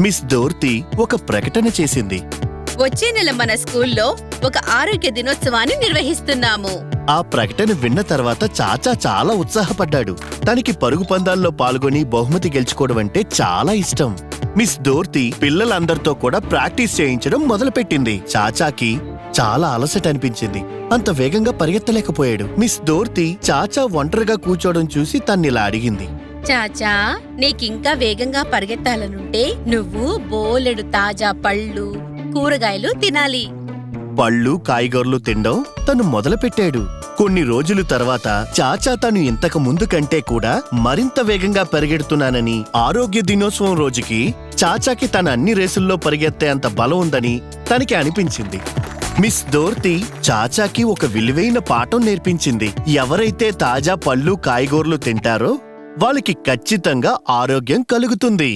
Miss దోర్తి ఒక ప్రకటన చేసింది. వచ్చే నెల మన స్కూల్లో ఒక ఆరోగ్య దినోత్సవాన్ని నిర్వహిస్తున్నాము. ఆ ప్రకటన విన్న తర్వాత చాచా చాలా ఉత్సాహపడ్డాడు. తనకి పరుగు పందాల్లో పాల్గొని బహుమతి గెలుచుకోవడం అంటే చాలా ఇష్టం. మిస్ దోర్తి పిల్లలందరితో కూడా ప్రాక్టీస్ చేయించడం మొదలుపెట్టింది. చాచాకి చాలా అలసట అనిపించింది. అంత వేగంగా పరిగెత్తలేకపోయాడు. మిస్ దోర్తి చాచా ఒంటరిగా కూర్చోవడం చూసి తన్నిలా అడిగింది. చాచా నీకింకా వేగంగా పరిగెత్తాలనుంటే నువ్వు బోలెడు తాజా పళ్ళు కూరగాయలు తినాలి. పళ్ళు కాయగూరలు తినడం తను మొదలుపెట్టాడు. కొన్ని రోజుల తర్వాత చాచా తను ఇంతకు ముందు కంటే కూడా మరింత వేగంగా పరిగెడుతున్నానని ఆరోగ్య దినోత్సవం రోజుకి చాచాకి తన అన్ని రేసుల్లో పరిగెత్తే అంత బలం ఉందని తనకి అనిపించింది. మిస్ దోర్తి చాచాకి ఒక విలువైన పాఠం నేర్పించింది. ఎవరైతే తాజా పళ్ళు కాయగూరలు తింటారో వాళ్ళకి ఖచ్చితంగా ఆరోగ్యం కలుగుతుంది.